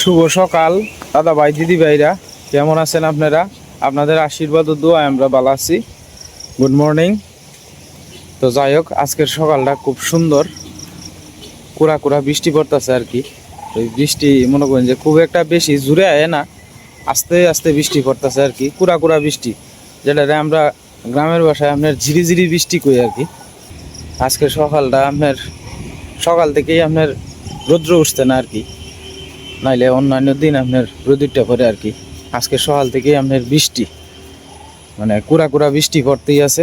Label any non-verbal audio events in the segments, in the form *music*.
শুভ সকাল। দাদা ভাই, দিদি ভাইরা, কেমন আছেন আপনারা? আপনাদের আশীর্বাদ ও দোয়া আমরা ভালো আছি। গুড মর্নিং তো যাই হোক, আজকের সকালটা খুব সুন্দর। কুড়া কুড়া বৃষ্টি পড়তেছে আর কি। ওই বৃষ্টি মনে করেন যে খুব একটা বেশি জুড়ে আয় না। আস্তে আস্তে বৃষ্টি পড়তেছে আর কি কুড়া কুড়া বৃষ্টি। যেটা আমরা গ্রামের বাসায় আপনার ঝিরি ঝিরি বৃষ্টি কই আর কি। আজকের সকালটা আপনার, সকাল থেকেই আপনার রৌদ্র উঠছে না আর কি। নাইলে অন্যান্য দিন আপনার রোদিরটা পরে আর কি। আজকে সকাল থেকেই আপনার বৃষ্টি মানে কুড়া কুড়া বৃষ্টি পড়তেই আছে।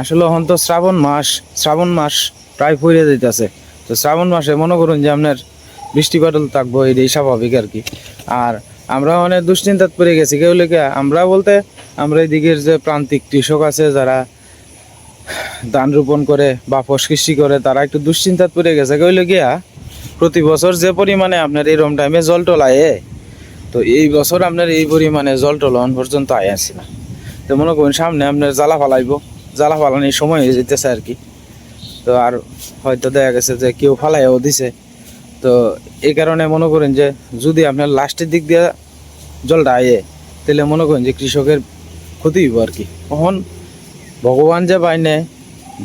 আসলে এখন তো শ্রাবণ মাস শ্রাবণ মাস প্রায় পড়ে যেতেছে তো শ্রাবণ মাসে মনে করুন যে আপনার বৃষ্টি বাদল থাকব, এটাই স্বাভাবিক আর কি। আর আমরা অনেক দুশ্চিন্তাত পড়ে গেছি। কেউ লেগে আমরা বলতে আমরা এদিকের যে প্রান্তিক কৃষক আছে, যারা ধান রোপণ করে বা ফস কৃষি করে, তারা একটু দুশ্চিন্তাত পড়ে গেছে। কেউ গিয়া প্রতি বছর যে পরিমাণে আপনার এরম টাইমে জল টলায় তো এই বছর আপনার এই পরিমাণে জল টলান পর্যন্ত আয় আসি না। তো মনে করুন সামনে আপনার জ্বালা ফালাইব, জ্বালা ফালানির সময় হয়ে যেতেছে আর কি। তো আর হয়তো দেখা গেছে যে কেউ ফালাইও দিছে। তো এই কারণে মনে করেন যে যদি আপনার লাস্টের দিক দিয়ে জলটা আয়ে, তাহলে মনে করেন যে কৃষকের ক্ষতি হইব আর কি। তখন ভগবান যে পাই নেয়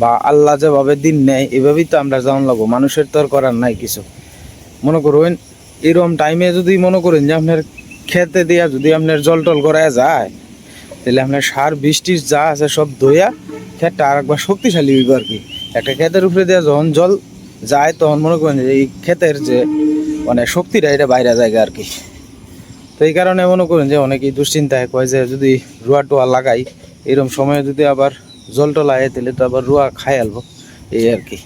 বা আল্লাহ যেভাবে দিন নেয়, এভাবেই তো আমরা যেমন লাগবো। মানুষের তো আর করার নাই কিছু। মনে করুন এরকম টাইমে যদি মনে করেন যে আপনার খেতে দিয়া যদি আপনার জল টল করায় যায়, তাহলে আপনার সার, বৃষ্টির যা আছে সব ধুইয়া ক্ষেতটা আর একবার শক্তিশালী হইব আর কি একটা ক্ষেতের উপরে দিয়ে যখন জল যায়, তখন মনে করেন যে এই ক্ষেতের যে মানে শক্তিটা, এটা বাইরে যায় আর কি তো এই কারণে মনে করেন যে অনেকেই দুশ্চিন্তায় কয় যে যদি রুয়া টুয়া লাগাই এরকম সময়ে যদি আবার জল টল আয়, তাহলে তো আবার রুয়া খাই আলবো। এই আর কি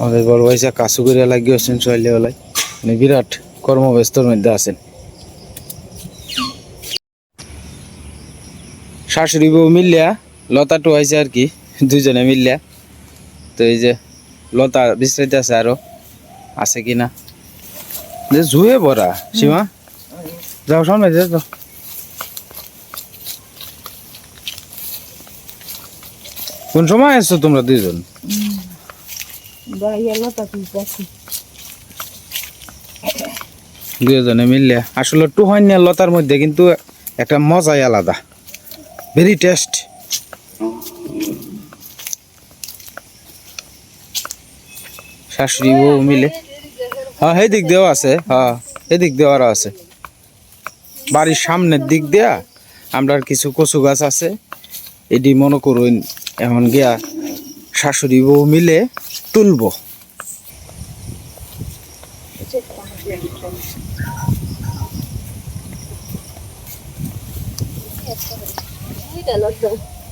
আমাদের বড় ভাইসা কাছু করে লাগিয়েছেন চলে বেলায় মানে বিরাট কর্মব্যস্তর মধ্যে আছেন। শাশুড়ি বউ মিলিয়া, লতা টুয়াইছে আর কি, দুজনে মিলিয়া। তো এই যে লতা বিশ্রাইতে আছে আরও, আছে কি না? যে জুয়ে ভরা সীমা। যাও সামনে, যাও। কোন সময় এসছো তোমরা দুজন দুজনে মিললে। আসলে টুহাইনিয়া লতার মধ্যে, কিন্তু একটা মজাই আলাদা। ভেরি টেস্ট শাশুড়ি বউ মিলে। হ্যাঁ দিক দিয়েও আছে হ্যাঁ এই দিক আরও আছে। বাড়ির সামনের দিক দিয়া আমরা কিছু কচু গাছ আছে। এটি মনে করুন, এখন গিয়া শাশুড়ি বউ মিলে তুলবো।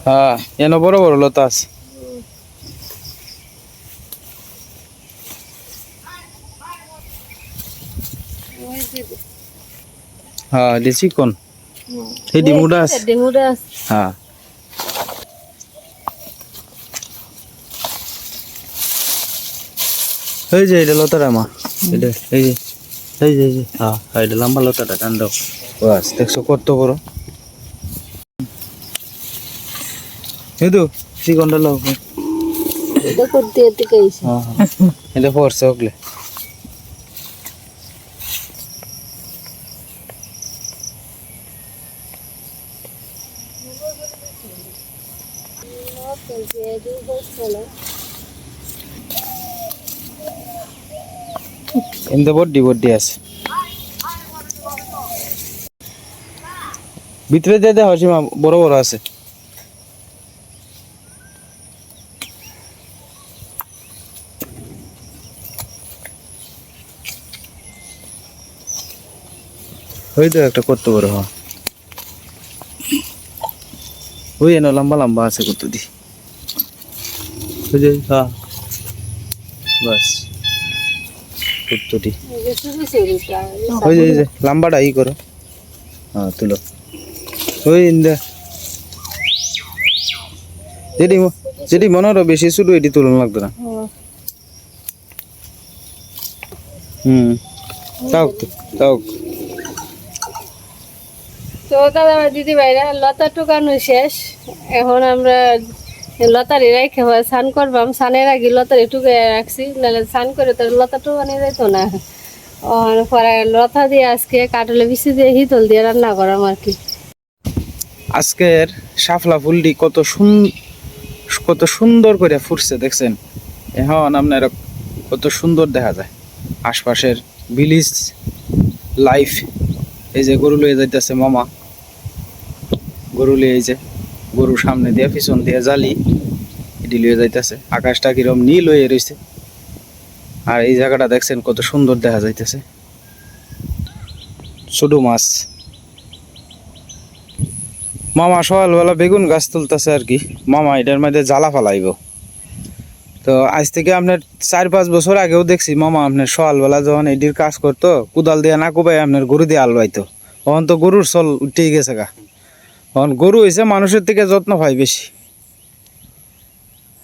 হ্যাঁ এনে বড় বড় লতা আছে হ্যাঁ এটি চিকন এই ডিমুটা আছে হ্যাঁ এই যে এটা লতাটা মা এটা এই যে এই যে এই যে হ্যাঁ হ্যাঁ, এটা লম্বা লতাটা টান দাও বাস দেখছ কত বড় হ্যাঁ হ্যাঁ এটা পড়ছে ওগলে। এমনি বড্ডি বড্ডি আছে। ভিতরে দিয়ে দেওয়া সীমা বড় বড় আছে। ওই তো একটা কত বড় হ্যাঁ। ওই এনে লম্বা লম্বা আছে কত দি। হ্যাঁ। বাস। কতটি ওই যে লম্বাটা ই করো। হ্যাঁ তুলো। ওই ইন্দা। যেটি ম- যেটি মনে হলো বেশি শুধু এটি তুলন লাগতো না। হুম। তাও তো তাও। তো দাদা দিদি ভাইরা, লতা টুকানো শেষ। এখন আমরা লতারি রেখে স্নান করবাম। স্নানের আগে লতারি টুকে রাখছি। নাহলে স্নান করে তো লতা টুকানো যেত না। পরে লতা দিয়ে আজকে কাটলে বিচি দিয়ে হিতল দিয়ে রান্না করাম আর কি। আজকের শাপলা ফুলটি কত সুন, কত সুন্দর করে ফুটছে, দেখছেন? এখন আপনার কত সুন্দর দেখা যায়। আশপাশের ভিলেজ লাইফ এই যে গরু লয়ে যাইতেছে মামা। গরু লিয়ে যে গরু সামনে দিয়ে, পিছন দিয়ে জালি, এটি লিয়ে যাইতেছে। আকাশটা কিরম নীল হয়ে রয়েছে আর এই জায়গাটা দেখছেন কত সুন্দর দেখা যাইতেছে। ছোট মাছ। মামা সকালবেলা বেগুন গাছ তুলতেছে আর কি। মামা এটার মধ্যে জ্বালা ফালাইব। তো আজ থেকে আপনার চার পাঁচ বছর আগেও দেখছি মামা আপনার সকালবেলা যখন এটির কাজ করতো, কুদাল দিয়ে না কুবাই আপনার গরু দিয়ে আলবাইতো। তখন তো গরুর চল উঠেই গেছে গা। তখন গরু হয়েছে মানুষের থেকে যত্ন পাই বেশি।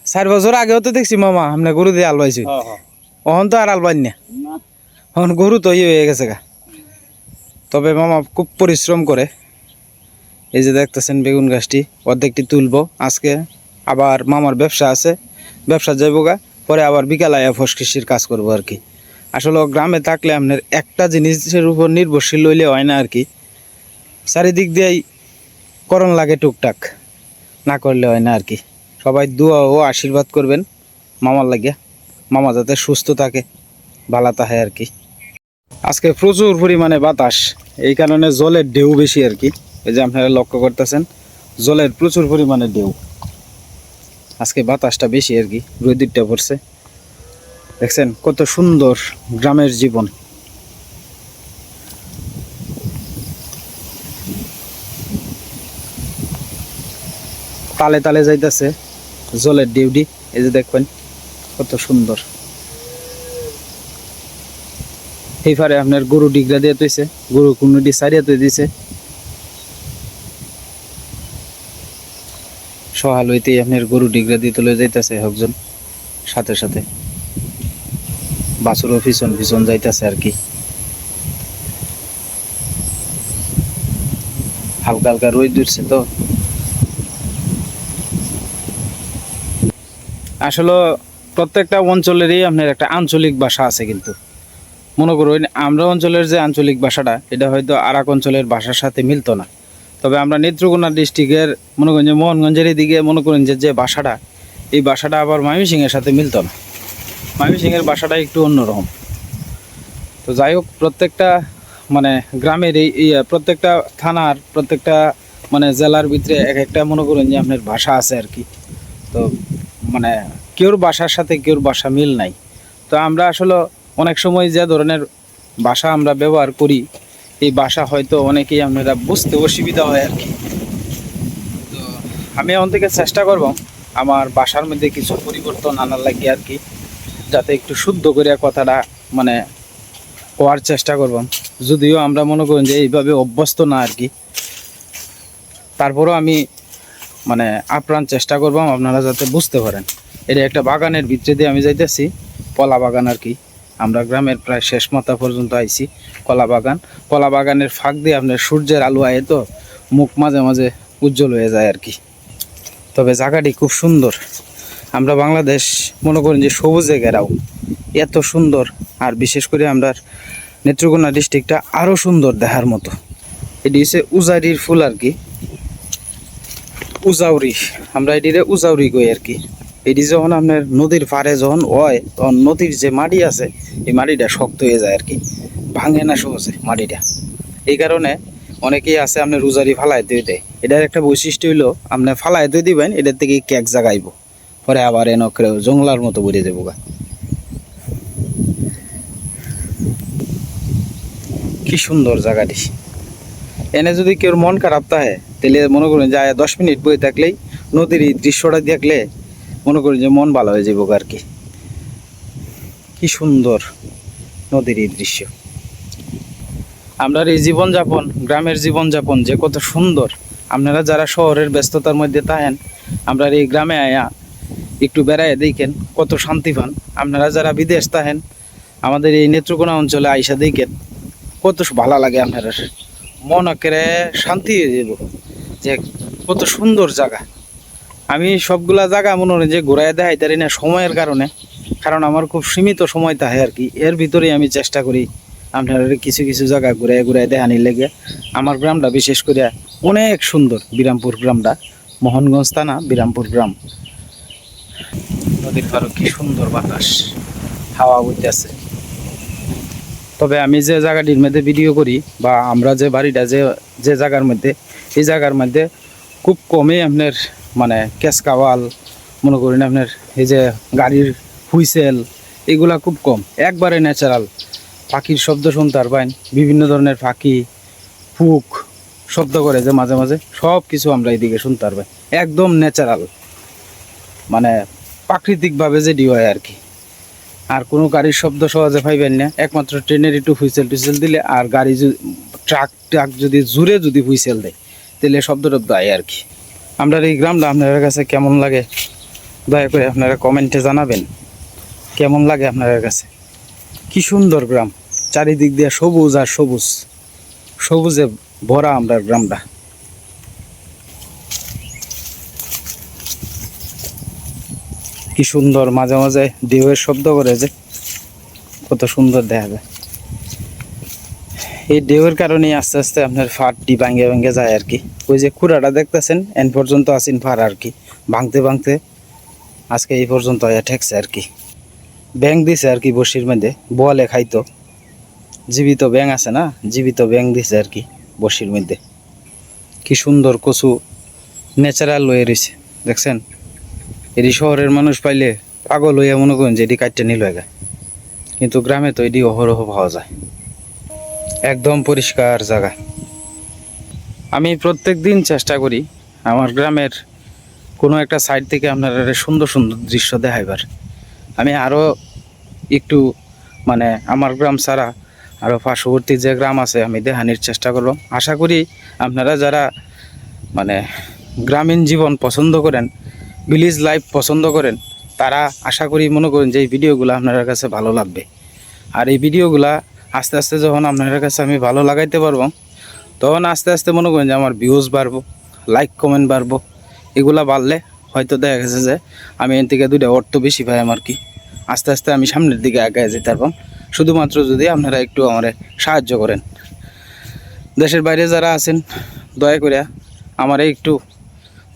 চার বছর আগেও তো দেখছি মামা আপনার গরু দিয়ে আলবাইছি তখন তো আর আলবাই না। তখন গরু তো ইয়ে হয়ে গেছে গা। তবে মামা খুব পরিশ্রম করে। এই যে দেখতেছেন বেগুন গাছটি অর্ধেকটি তুলবো। আজকে আবার মামার ব্যবসা আছে ব্যবসা যাইবো গা। পরে আবার বিকাল আয়া ফসকৃষির কাজ করব আর কি। আসলে গ্রামে থাকলে আপনার একটা জিনিসের উপর নির্ভরশীল হইলে হয় না আর কি। চারিদিক দিয়েই করণ লাগে টুকটাক। না করলে হয় না আর কি সবাই দোয়া ও আশীর্বাদ করবেন মামার লাগিয়া মামা যাতে সুস্থ থাকে, ভালো থাকে আর কি আজকে প্রচুর পরিমাণে বাতাস, এই কারণে জলের ঢেউ বেশি আর কি এই যে আপনারা লক্ষ্য করতেছেন, জলের প্রচুর পরিমাণে ঢেউ। আজকে বাতাসটা বেশি আর কি রোদিরটা পড়ছে। দেখছেন, কত সুন্দর গ্রামের জীবন। তালে তালে যাইতেছে, জলের ডিউটি এই যে দেখবেন কত সুন্দর। এইবারে আপনার গরু ডিগরা দিয়ে তৈছে গরু কুনুটি সারিয়া তৈ দিছে। সহাল হইতেই আপনার গরু ডিগরা দিয়ে তুলে যাইতেছে একজন, সাথে সাথে। বাছুরও পিছন পিছন যাইতেছে আর কি। হালকা হালকা রোদ উঠছে তো। আসলে প্রত্যেকটা অঞ্চলেরই আপনার একটা আঞ্চলিক ভাষা আছে কিন্তু। মনে করুন আমরা অঞ্চলের যে আঞ্চলিক ভাষাটা এটা হয়তো আর অঞ্চলের ভাষার সাথে মিলতো না। তবে আমরা নেত্রকোনা ডিস্ট্রিক্টের মনে করেন যে মোহনগঞ্জের দিকে মনে করেন যে যে ভাষাটা এই ভাষাটা আবার ময়মনসিংহের সাথে মিলতো না। ময়মনসিংহের ভাষাটা একটু অন্যরকম। তো যাই হোক প্রত্যেকটা মানে গ্রামের এই, প্রত্যেকটা থানার প্রত্যেকটা মানে জেলার ভিতরে এক একটা মনে করেন যে আপনার ভাষা আছে আর কি। তো মানে কেউর বাসার সাথে কেউর বাসা মিল নাই। তো আমরা আসলে অনেক সময় যে ধরনের বাসা আমরা ব্যবহার করি, এই বাসা হয়তো অনেকেই আপনারা বুঝতে অসুবিধা হয় আর কি। তো আমি এখন থেকে চেষ্টা করব আমার বাসার মধ্যে কিছু পরিবর্তন আনার লাগে আর কি, যাতে একটু শুদ্ধ করে কথাটা মানে হওয়ার চেষ্টা করব। যদিও আমরা মনে করেন যে এইভাবে অভ্যস্ত না আর কি। তারপরেও আমি মানে আপ্রাণ চেষ্টা করব আপনারা যাতে বুঝতে পারেন। এটা একটা বাগানের ভিতরে দিয়ে আমি যাইতেছি, কলা বাগান আর কি। আমরা গ্রামের প্রায় শেষ মাথা পর্যন্ত আইছি কলা বাগান। কলা বাগানের ফাঁক দিয়ে আপনার সূর্যের আলো আয়ে তো মুখ মাঝে মাঝে উজ্জ্বল হয়ে যায় আর কি। তবে জায়গাটি খুব সুন্দর। আমরা বাংলাদেশ মনে করেন যে সবুজে ঘেরাও। এত সুন্দর। আর বিশেষ করে আমরা নেত্রকোনা ডিস্ট্রিক্টটা আরও সুন্দর দেখার মতো। এটি হচ্ছে উজারির ফুল আর কি। উজাউরি, আমরা এটিরে উজাউরি কই আর কি। এটি যখন আপনার নদীর পাড়ে যখন হয়, তখন নদীর যে মাটি আছে, এই মাটিটা শক্ত হয়ে যায় আর কি। ভাঙে না সহজে মাটিটা এই কারণে অনেকেই আছে আপনার উজারি ফালাই দিয়ে দেয়। এটার একটা বৈশিষ্ট্য হইল আপনি ফালাই দিয়ে দিবেন, এটার থেকে কেক জাগাইব পরে আবার এনকরে জংলার মতো বেরিয়ে যাব গা। কি সুন্দর জায়গাটি। এনে যদি কেউ মন খারাপ থাকে তাহলে মনে করুন যে আয়া দশ মিনিট বই থাকলেই নদীর এই দৃশ্যটা দেখলে মনে করি যে মন ভালো হয়ে যাব আর কি। সুন্দর নদীর এই দৃশ্য। আমরা এই জীবনযাপন, গ্রামের জীবনযাপন যে কত সুন্দর। আপনারা যারা শহরের ব্যস্ততার মধ্যে থাকেন, আমরা এই গ্রামে আয়া একটু বেড়ায় দেখেন কত শান্তি পান। আপনারা যারা বিদেশ থাকেন, আমাদের এই নেত্রকোনা অঞ্চলে আইসা দেখেন কত ভালো লাগে আপনারা। মন একেবারে শান্তি হয়ে যাব যে কত সুন্দর জায়গা। আমি সবগুলা জায়গা মনে হয় যে ঘুরাই দেখাই তারি না সময়ের কারণে। কারণ আমার খুব সীমিত সময় থাকে আর কি। এর ভিতরেই আমি চেষ্টা করি আপনার কিছু কিছু জায়গা ঘুরে ঘুরে দেখানি লেগে। আমার গ্রামটা বিশেষ করে অনেক সুন্দর বিরামপুর গ্রামটা। মোহনগঞ্জ থানা, বিরামপুর গ্রাম। নদীর পাড়ে কি সুন্দর বাতাস, হাওয়া বইতেছে। তবে আমি যে জায়গাটির মধ্যে ভিডিও করি বা আমরা যে বাড়িটা যে যে জায়গার মধ্যে এই জায়গার মধ্যে খুব কমই আপনার মানে কেসকাওয়াল মনে করেন আপনার এই যে গাড়ির হুইসেল, এগুলা খুব কম। একবারে ন্যাচারাল পাখির শব্দ শুনতে পারবেন বিভিন্ন ধরনের পাখি ফুক শব্দ করে যে মাঝে মাঝে। সব কিছু আমরা এদিকে শুনতে পারবেন একদম ন্যাচারাল মানে প্রাকৃতিকভাবে যেটি হয় আর কি। আর কোনো গাড়ির শব্দ সহজে পাইবেন না। একমাত্র ট্রেনের একটু হুইসেল টুইসেল দিলে আর গাড়ি ট্রাক ট্রাক যদি জুড়ে যদি হুইসেল দেয়। তাহলে শব্দ টব্দ হয় আর কি। আপনার এই গ্রামটা আপনাদের কাছে কেমন লাগে? দয়া করে আপনারা কমেন্টে জানাবেন। কেমন লাগে আপনাদের কাছে? কি সুন্দর গ্রাম। চারিদিক দিয়ে সবুজ আর সবুজ। সবুজে ভরা আমরা গ্রামটা। কি সুন্দর মাঝে মাঝে ঢেউয়ের শব্দ করে যে, কত সুন্দর দেখা যায়। এই ঢেউয়ের কারণেই আস্তে আস্তে আপনার ফাটটি ভাঙ্গে ভাঙ্গে যায় আর কি। ওই যে খুঁড়াটা দেখতেছেন, এন পর্যন্ত আসিন ফার আর কি। ভাঙতে ভাঙতে আজকে এই পর্যন্ত ঠেকছে আর কি। ব্যাং দিছে আর কি বসির মধ্যে বলে খাইতো। জীবিত ব্যাং আছে না, জীবিত ব্যাং দিছে আর কি বসির মধ্যে। কি সুন্দর কচু ন্যাচারাল লয়ে রয়েছে, দেখছেন? এটি শহরের মানুষ পাইলে পাগল হইয়া মনে করেন যে এটি কাটতে নিল কিন্তু গ্রামে তো এটি অহরহ পাওয়া যায়। একদম পরিষ্কার জায়গা। আমি প্রত্যেক দিন চেষ্টা করি আমার গ্রামের কোনো একটা সাইড থেকে আপনারা সুন্দর সুন্দর দৃশ্য দেখাইবার। আমি আরও একটু মানে আমার গ্রাম ছাড়া আরও পার্শ্ববর্তী যে গ্রাম আছে, আমি দেখানির চেষ্টা করব। আশা করি আপনারা যারা মানে গ্রামীণ জীবন পছন্দ করেন ভিলেজ লাইফ পছন্দ করেন, তারা আশা করি মনে করেন যে এই ভিডিওগুলো আপনার কাছে ভালো লাগবে। আর এই ভিডিওগুলা আস্তে আস্তে যখন আপনার কাছে আমি ভালো লাগাইতে পারব, তখন আস্তে আস্তে মনে করেন যে আমার ভিউজ বাড়বো লাইক কমেন্ট বাড়বো। এগুলা বাড়লে হয়তো দেখা গেছে যে আমি এর থেকে দুইটা অর্থ বেশি পাই আমার কি। আস্তে আস্তে আমি সামনের দিকে আগায় যেতে পারবাম শুধুমাত্র যদি আপনারা একটু আমার সাহায্য করেন। দেশের বাইরে যারা আছেন, দয়া করে আমারে একটু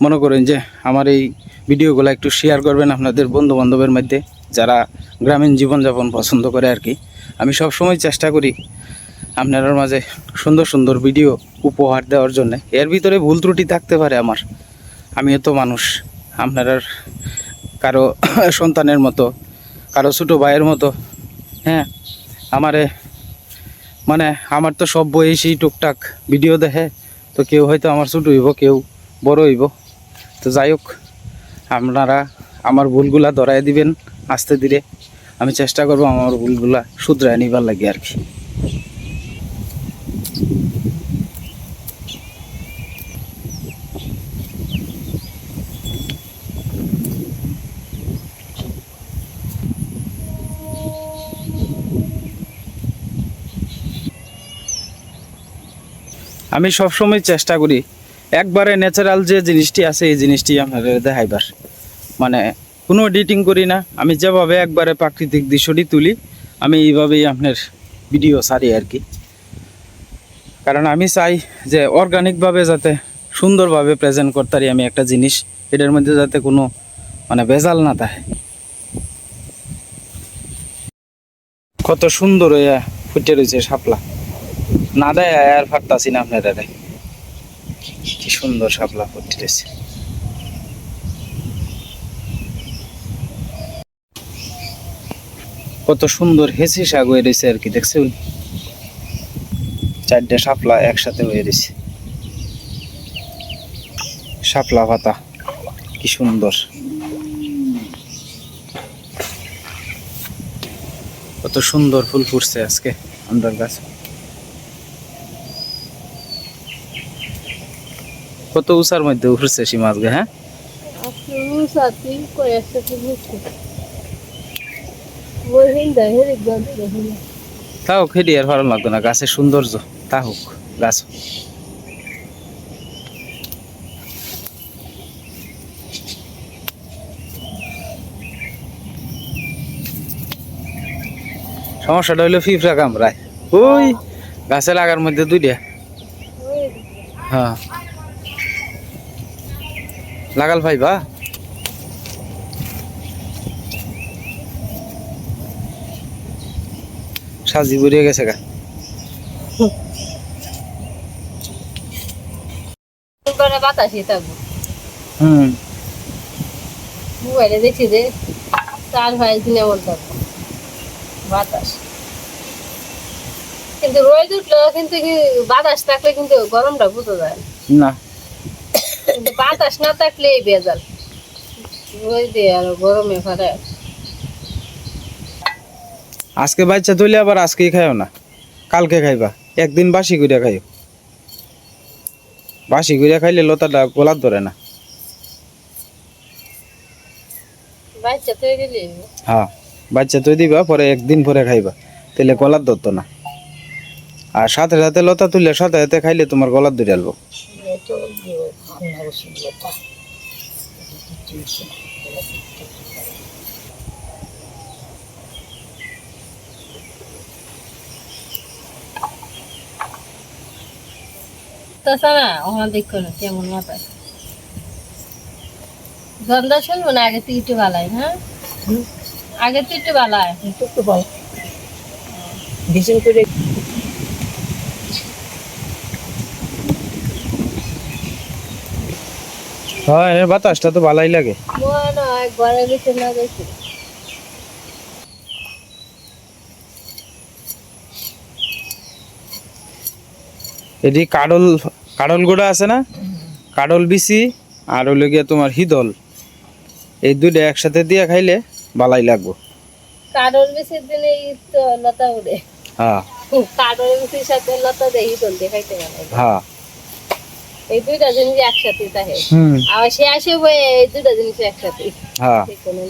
মনে করেন যে আমার এই ভিডিওগুলো একটু শেয়ার করবেন আপনাদের বন্ধু বান্ধবের মধ্যে, যারা গ্রামীণ জীবনযাপন পছন্দ করে আর কি। আমি সব সময় চেষ্টা করি আপনার মাঝে সুন্দর সুন্দর ভিডিও উপহার দেওয়ার জন্য। এর ভিতরে ভুল ত্রুটি থাকতে পারে আমার। আমিও তো মানুষ আপনার কারও *coughs* সন্তানের মতো, কারও ছোটো ভাইয়ের মতো হ্যাঁ? আমারে মানে আমার তো সব বয়সী টুকটাক ভিডিও দেখে, তো কেউ হয়তো আমার ছোটো হইব, কেউ বড় হইব। তো যাই হোক, আপনারা আমার ভুলগুলা ধরাই দিবেন, আস্তে ধীরে। আমি চেষ্টা করব আমার ভুলগুলা শুধরায় নিবার লাগে আর কি। আমি সবসময় চেষ্টা করি, একবারে ন্যাচারাল যে জিনিসটি আছে, এই জিনিসটি আপনাদের দেখাইবার। মানে কোনো এডিটিং করি না। আমি যেভাবে একবারে প্রাকৃতিক দৃশ্যটি তুলি, আমি এইভাবেই আপনার ভিডিও সারি আর কি। কারণ আমি চাই যে অর্গানিকভাবে যাতে সুন্দরভাবে প্রেজেন্ট করতে পারি আমি একটা জিনিস, এটার মধ্যে যাতে কোনো মানে ভেজাল না থাকে। কত সুন্দর হইয়া ফুটে রয়েছে শাপলা। না দেয় আর ফাটতাছি না আপনারা। কি সুন্দর শাপলা ফুটে রয়েছে। কত সুন্দর হেসে শাক হয়ে রয়েছে আর কি দেখছেন চারটে শাপলা একসাথে হয়ে রয়েছে শাপলা পাতা, কি সুন্দর। কত সুন্দর ফুল ফুটছে আজকে আমাদের গাছ। কত উঁচার মধ্যে উঠছে সীমা আজকে হ্যাঁ আপনি সাথী কই আসতে বুঝতে ওই হিন্দা হেরে গন্ধ দেখুন তাও খেলি আর ভালো লাগতো না গাছের সৌন্দর্য। তা হোক গাছ। সমস্যাটা হইল ফিফরা কামড়ায় ওই গাছে লাগার মধ্যে দুইটা। হ্যাঁ। লাগাল ভাইবা সাজি বুড়িয়ে গেছে গা। বাতাসে থাকব। হুম। মোবাইলে দেখছি যে চার ভাই দিন এমন বাতাস। কিন্তু রোদ উঠল কিন্তু কি বাতাস থাকলে কিন্তু গরমটা বোঝা যায় না। বাতাস না থাকলে বেজাল। রোদে আর গরমে ফেলে আজকে বাচ্চা তুলে আবার আজকেই খাইও না। কালকে খাইবা। একদিন বাসি করে খাইও। বাসি করে খাইলে লতাটা গোলার ধরে না। বাচ্চা হ্যাঁ বাচ্চা তুই দিবা পরে একদিন পরে খাইবা। তাহলে গলার ধরতো না। আর সাথে সাথে লতা তুললে সাথে সাথে খাইলে তোমার গলার ধরে আলবো। দেখো না কেমন গন্ধ শুনব না আগে তুই একটু বালাই হ্যাঁ? আগে তুই একটু বালাই। একটু ভালো ডিজাইন করে হ্যাঁ বাতাসটা তো ভালোই লাগে। না দেখি এটি কাডল কাডল গোড়া আছে না? কাডল বিচি আর হলো গিয়ে তোমার হিদল। এই দুইটা একসাথে দিয়ে খাইলে ভালাই লাগবো। দিনে তো লতা উড়ে। হ্যাঁ। বেশির সাথে লতা দেখি তো দেখাইতে গেল হ্যাঁ। এই দুইটা জিনিস একসাথে থাকে। হুম। আবার সে আসে এই দুইটা জিনিস একসাথে। হ্যাঁ।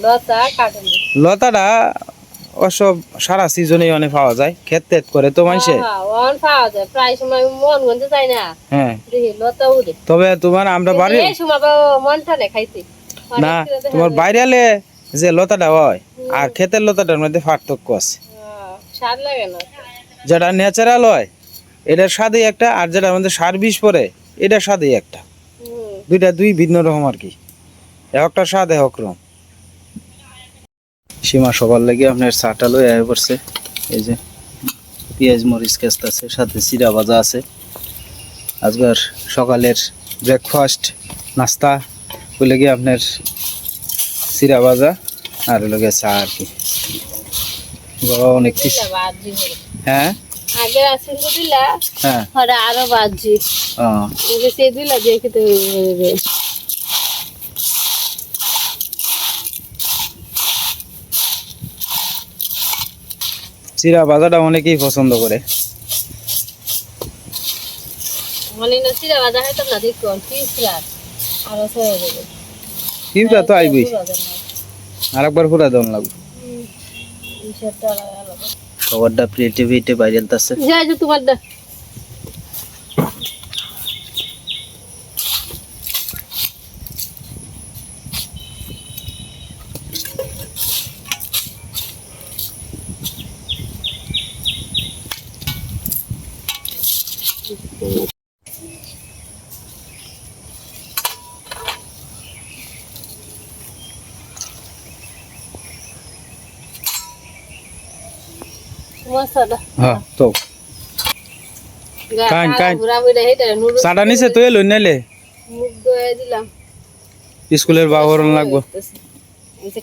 লতা কাঠের লতাটা ওসব সারা সিজনেই অনেক পাওয়া যায় ক্ষেত টেত করে তো মানুষে পাওয়া যায় প্রায় সময় মন গন্ধে যায় না। হ্যাঁ। লতা উড়ে। তবে তোমার আমরা বাড়ি মনটা নে তোমার বাইরে আলে যে লতাটা হয় আর ক্ষেতের লতাটার মধ্যে পার্থক্য আছে। হ্যাঁ, স্বাদ যেটা ন্যাচারাল হয় এটার স্বাদে একটা আর যেটার মধ্যে সার বিষ পরে এটার স্বাদই একটা। দুইটা দুই ভিন্ন রকম আর কি। একটা স্বাদ এক রকম। সীমা সবার লেগে আপনার চাটা লই আয় পড়ছে। এই যে পেঁয়াজ মরিচ কেস্ত আছে সাথে চিরা ভাজা আছে। আজকের সকালের ব্রেকফাস্ট নাস্তা বলে গিয়ে আপনার চিরা ভাজা আর হলো গিয়ে চা আর কি। বাবা অনেক কিছু হ্যাঁ? আগে আসেন দিলা হ্যাঁ। আরও বাজি। ও। যে সে দিলা দিয়ে চিরা ভাজাটা অনেকেই পছন্দ করে। মানে চিরা ভাজা খাইতাম না দেখো আরও তো আইবই। পুরা দম লাগবে। সবারটা ক্রিয়েটিভিটি বাইরে আসছে যাই যে তোমার দা মশলা হ্যাঁ তো কান, কান। বুড়া বুড়া হেঁটে নুডলস চাটা নিচে তো এলো নাইলে মুখ ধুয়ে দিলাম স্কুলের বাবরণ লাগবো এই যে খাই এলো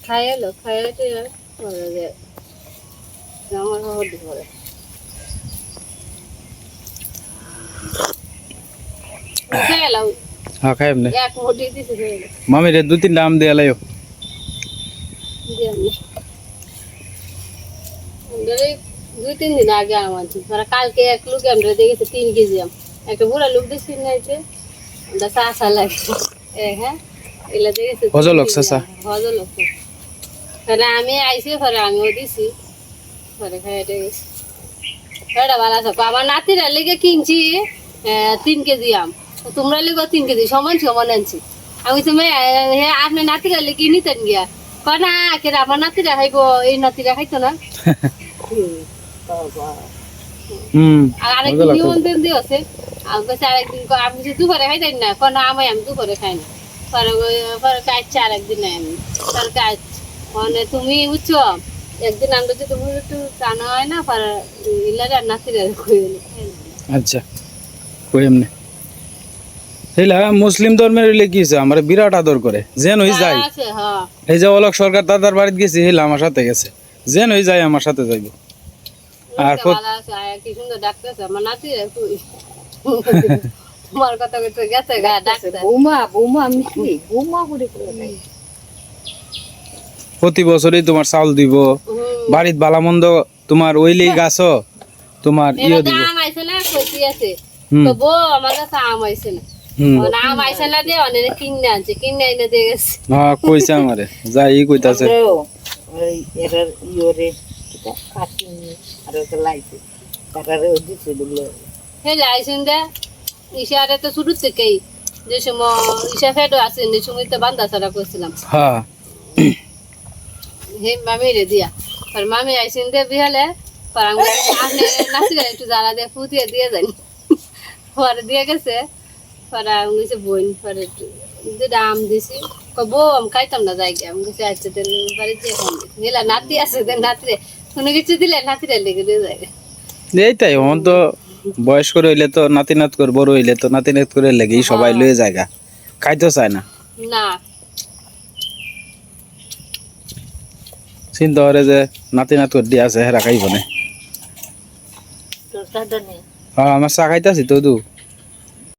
খাই এলো পরে যে জামা কাপড় দিয়ে পরে খেয়ে এলাম হ্যাঁ খাই এমনি মামি রে দু তিনটা আম দিয়ে লাইও দুই তিন দিন আগে আম আনছি কালকে এক লোক আমরা দেখেছি তিন কেজি আম। একটা বুড়া লোক দেখছি নাইছে ওটা চাষা লাগে। এ হ্যাঁ? এগুলা দেখেছি তিন হজলক। আম। হজলক। চাচা। আমি আইছি পরে আমিও দিছি। পরে খাইতে গেছি। এটা ভালো আছে আমার নাতিরা লেগে কিনছি তিন কেজি আম। তোমরা লেগে তিন কেজি সমান সমান আনছি। আমি তুমি হ্যাঁ আপনি নাতিরা লেগে নিতেন গিয়া। কেন আমার নাতিরা খাইব এই নাতিরা খাইতো না। হুম *laughs* আর আরেকদিন মজা লাগছে। নিমন্ত্রণ দিয়েছে। আমি বলছি আরেকদিন আমি যে দুপুরে খাইতাম না? কোনো আমি আমি দুপুরে খাই না। পরে পরে কাটছে আরেকদিন আমি। পরে কাজ মানে তুমি বুঝছ একদিন আমরা যদি তুমি একটু টানা হয় না পরে ইলারে আর নাতিরে আচ্ছা কই এমনি? হেলা মুসলিম ধর্মের হইলে কি আমার বিরাট আদর করে। যেন হই যাই। হ্যাঁ। এই যে অলক সরকার দাদার বাড়িতে গেছি হেলা আমার সাথে গেছে। যেন হই যাই আমার সাথে যাইব। আর কি সুন্দর ডাকতেছে? আমার নাতিরে কই *laughs* তোমার কথা কইতে গেছে গা ডাক্তার বৌমা বৌমা আমি কি বৌমা করে করে প্রতি বছরই তোমার চাউল দিব। বাড়িত বালামন্দ তোমার ওইলেই গাছ তোমার ইয়ে দিব। আম আইছে না কইতে আছে। তো বউ আমার কাছে আম আইছে না হুম আম আইছে না দিয়ে অনেক কিনে আনছে কিনে এনে দিয়ে গেছে। হ্যাঁ কইছে আমারে যাই কইতাছে। ওই এরার ইয়োরে আর ওটা লাইছে। তারারে দিছে বলল। হে লাইছেন দে। ইশারে তো শুরু থেকেই যে সময় ইশা ফেডো আছে সময় তো বান্দা ছাড়া করছিলাম। হ্যাঁ। হে মামি রে দিয়া। আর মামি আইসেন দে বিহালে পর আমি আপনি নাচি গেলে একটু জ্বালা দিয়ে ফুটিয়ে দিয়ে যান। পরে দিয়ে গেছে। পরে আমি বোন পরে দুটা আম দিছি। কই, আমি খাইতাম না যাই আমি গেছি আচ্ছা তেল বাড়িতে নিলা নাতি আছে দেন নাতিরে কোনো কিছু দিলে নাতিরে লেগে দিয়ে যায়। এইটাই অন তো বয়স্ক রইলে তো নাতি নাত করে বড় হইলে তো নাতি নাত করে লেগেই সবাই লয়ে জায়গা খাইতে চায় না। না। চিন্তা করে যে নাতি নাত করে দিয়ে আছে হেরা খাইব না। তোর দাদা নেই। হ্যাঁ আমার চা খাইতেছি তো দু